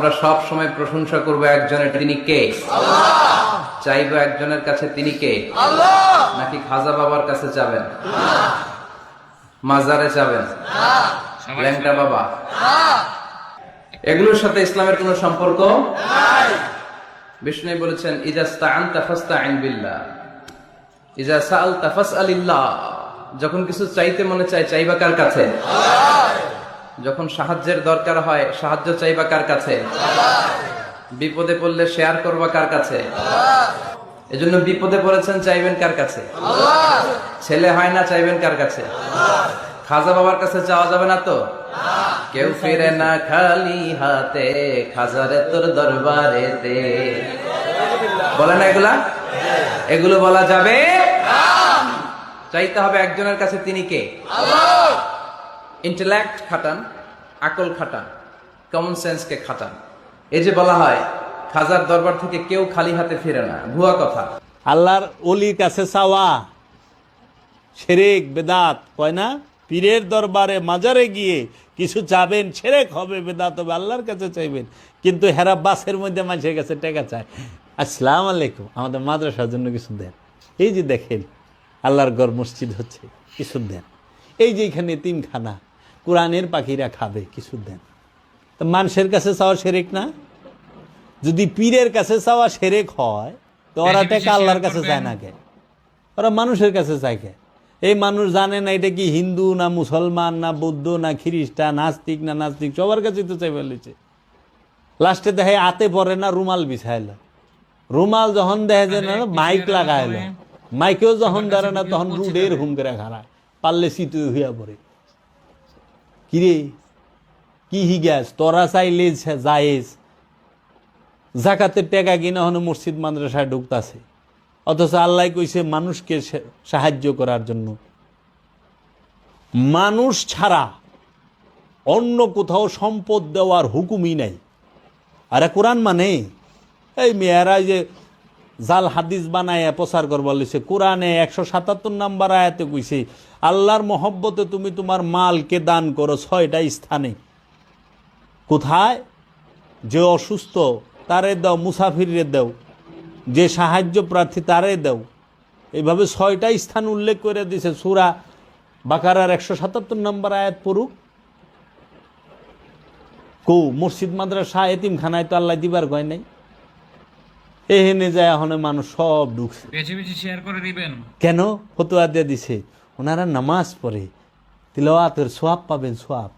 আমরা সব সময় প্রশংসা করব একজনের তিনি কে? চাইব একজনের কাছে তিনি কে? নাকি খাজা বাবার কাছে যাবেন? মাজারে যাবেন? ল্যাংটা বাবা? এগুলোর সাথে ইসলামের কোন সম্পর্ক? বিষ্ণু বলেছেন ইজাস্তা আইন তাফাস আলিল্লাহ যখন কিছু চাইতে মনে চায় চাইবা কার কাছে? যখন সাহায্যের দরকার হয় সাহায্য চাইবা কার কাছে? বিপদে পড়লে শেয়ার করবা কার কাছে? এজন্য বিপদে পড়েছেন চাইবেন কার কাছে? ছেলে হয় না চাইবেন কার কাছে? খাজা বাবার কাছে চাওয়া যাবে না তো? কেউ ফিরে না খালি হাতে খাজারে তোর দরবারেতে। বলে না এগুলা? এগুলো বলা যাবে? চাইতে হবে একজনের কাছে তিনি কে? ইন্টেলেক্ট খাটান। আকল খাটান কমন সেন্সকে খাটান এই যে বলা হয়, খাজার দরবার থেকে কেউ খালি হাতে ফিরে না। ভুয়া কথা। আল্লাহর অলির কাছে চাওয়া। সেরেক, বেদাত কয় না? পীরের দরবারে মাজারে গিয়ে কিছু চাবেন, সেরেক হবে বেদাত হবে, আল্লাহর কাছে চাইবেন। কিন্তু হেরা বাসের মধ্যে মানুষের কাছে টাকা চায়। আসসালাম আলাইকুম। আমাদের মাদ্রাসার জন্য কিছু দেন। এই যে দেখেন, আল্লাহর গড় মসজিদ হচ্ছে, কিছু দেন। এই যে এখানে তিনখানা কোরআনের পাখিরা খাবে কিছু দেন তো মানুষের কাছে চাওয়া সেরেক না? যদি পীরের কাছে চাওয়া সেরেক হয় তো ওরা টাকা আল্লাহর কাছে চায় না কে? ওরা মানুষের কাছে চায় কে? এই মানুষ জানে না এটা কি হিন্দু না মুসলমান না বৌদ্ধ না খ্রিস্টান নাস্তিক না নাস্তিক সবার কাছেই তো চাই ফেলেছে। লাস্টে দেখে আতে পরে না রুমাল বিছাইল। রুমাল যখন দেখে যে না মাইক লাগাইল। মাইকেও যখন ধরে না তখন রুডের হুম করে খারায় পারলে শীত হইয়া পড়ে। কিরে? কি হি গ্যাস? তোরা চাইলে জায়েজ জাকাতের টাকা কিনা হনে মসজিদ মাদ্রাসায় ঢুকতাছে। অথচ আল্লাহ কইছে মানুষকে সাহায্য করার জন্য। মানুষ ছাড়া অন্য কোথাও সম্পদ দেওয়ার হুকুমই নাই। আরে কোরআন মানে? এই মেয়েরা যে জাল হাদিস বানায় প্রচার করবার লিছে। কোরআনে একশো সাতাত্তর নাম্বার আয়াতে কইছে, আল্লাহর মহব্বতে তুমি তোমার মালকে দান করো ছয়টা স্থানে। কোথায়? যে অসুস্থ, তারে দাও। মুসাফিরে দাও। যে সাহায্য প্রার্থী, তারে দাও। এইভাবে ছয়টা স্থান উল্লেখ করে দিছে সুরা বাকারার একশো সাতাত্তর নম্বর আয়াত পড়ুক। কৌ মসজিদ, মাদ্রাসা, এতিমখানায় তো আল্লাহ দিবার কয় নাই। এহেনে যায় এখন মানুষ সব ঢুকছে। বেছে বেছে শেয়ার করে দিবেন। কেন? ফতুয়া দিয়ে দিছে। ওনারা নামাজ পড়ে। তিলওয়াতের সোয়াব পাবেন সোয়াব।